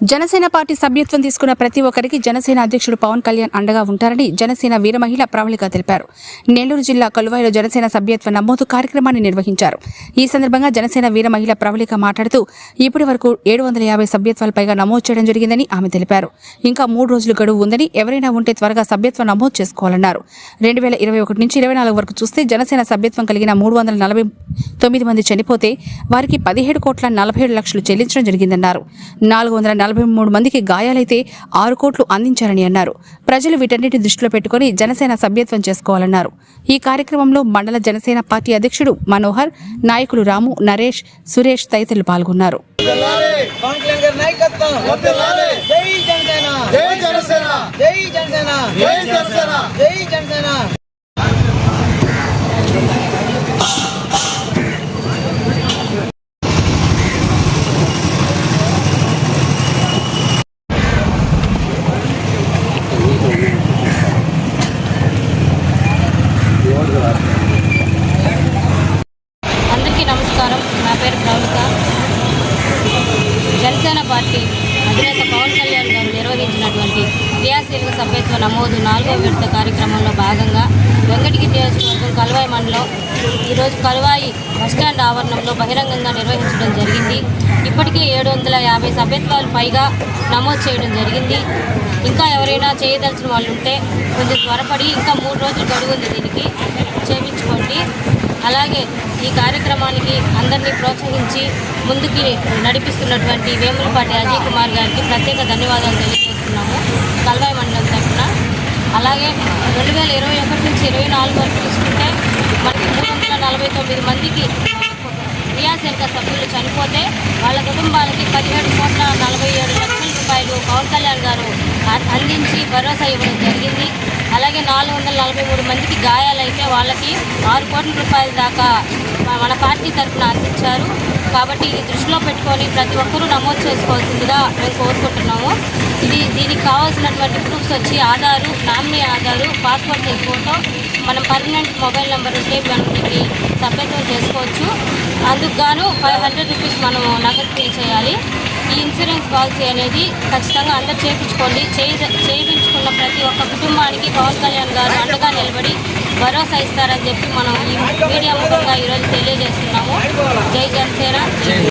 Janasena party సభ్యత్వం తీసుకున్న ప్రతి ఒక్కరికి జనసేన అధ్యక్షుడు పవన్ కళ్యాణ్ అండగా ఉంటారని జనసేన వీరమహిళ ప్రవళిక తెలిపారు. నెల్లూరు జిల్లా కలువాయిలో జనసేన సభ్యత్వ నమోదు కార్యక్రమాన్ని నిర్వహించారు. ఈ సందర్భంగా జనసేన వీరమహిళ ప్రవళిక మాట్లాడుతూ ఇప్పటి వరకు ఏడు వందల యాభై సభ్యత్వాల పైగా నమోదు చేయడం జరిగిందని ఆమె తెలిపారు. ఇంకా మూడు రోజులు గడువు ఉందని ఎవరైనా ఉంటే త్వరగా సభ్యత్వం నమోదు చేసుకోవాలన్నారు. రెండు వేల ఇరవై ఒకటి నుంచి ఇరవై నాలుగు వరకు చూస్తే జనసేన సభ్యత్వం కలిగిన మూడు వందల నలభై తొమ్మిది మంది చనిపోతే వారికి పదిహేడు కోట్ల నలభై ఏడు లక్షలు చెల్లించడం జరిగిందన్నారు. నాలుగు వందల నలభై మూడు మందికి గాయాలైతే ఆరు కోట్లు అందించారని అన్నారు. ప్రజలు వీటన్నిటి దృష్టిలో పెట్టుకుని జనసేన సభ్యత్వం చేసుకోవాలన్నారు. ఈ కార్యక్రమంలో మండల జనసేన పార్టీ అధ్యక్షుడు మనోహర్ నాయకులు రాము నరేష్ సురేష్ తదితరులు పాల్గొన్నారు. పవన్ కళ్యాణ్ గారి నాయకత్వం వర్ధిల్లాలి. జై జనసేన! జై జనసేన! జై జనసేన! జై జనసేన జై జనసేన అందరికీ నమస్కారం నా జనసేన పార్టీ అధినేత పవన్ కళ్యాణ్ గారు నిర్వహించినటువంటి క్రియాశీలక సభ్యత్వ నమోదు నాలుగో విడత కార్యక్రమంలో భాగంగా వెంకటగిరి నియోజకవర్గం కలువాయి మండలం ఈరోజు కలువాయి బస్టాండ్ ఆవరణంలో బహిరంగంగా నిర్వహించడం జరిగింది. ఇప్పటికే ఏడు వందల యాభై సభ్యత్వాలు పైగా నమోదు చేయడం జరిగింది. ఇంకా ఎవరైనా చేయదలసిన వాళ్ళు ఉంటే కొంచెం త్వరపడి ఇంకా మూడు రోజులు గడువు ఉంది దీనికి. చేయించుకోండి అలాగే ఈ కార్యక్రమానికి అందరినీ ప్రోత్సహించి ముందుకి నడిపిస్తున్నటువంటి వేములపాటి అజయ్ కుమార్ గారికి ప్రత్యేక ధన్యవాదాలు తెలియజేస్తున్నాము. కల్వాయి మండలం తరఫున. అలాగే రెండు వేల ఇరవై ఒకటి నుంచి ఇరవై నాలుగు వరకు చూసుకుంటే మనకి మూడు వందల నలభై తొమ్మిది మందికి క్రియాశీలక సభ్యులు చనిపోతే వాళ్ళ కుటుంబాలకి పదిహేడు కోట్ల నలభై ఏడు లక్షల రూపాయలు పవన్ కళ్యాణ్ గారు అ- అందించి భరోసా ఇవ్వడం జరిగింది. అలాగే నాలుగు వందల నలభై మూడు మందికి గాయాలైతే వాళ్ళకి ఆరు కోట్ల రూపాయల దాకా మన పార్టీ తరఫున అందించారు. కాబట్టి ఇది దృష్టిలో పెట్టుకొని ప్రతి ఒక్కరూ నమోదు చేసుకోవాల్సిందిగా మేము కోరుకుంటున్నాము. ఇది దీనికి కావాల్సినటువంటి ప్రూఫ్స్ వచ్చి Aadhaar nominee Aadhaar passport size photo మనం పర్మనెంట్ మొబైల్ నెంబర్ ఉంటే మనం దీన్ని సభ్యత్వం చేసుకోవచ్చు. అందుకు గాను ఫైవ్ హండ్రెడ్ రూపీస్ మనము నగదు పే చేయాలి. ఈ ఇన్సూరెన్స్ పాలసీ అనేది ఖచ్చితంగా అందరు చేయించుకోండి. చేయి చేయించుకున్న ప్రతి ఒక్క కుటుంబానికి పవన్ కళ్యాణ్ గారు అండగా నిలబడి భరోసా ఇస్తారని చెప్పి మనం ఈ మీడియా ముఖంగా ఈరోజు తెలియజేస్తున్నాము. జై జనసేన.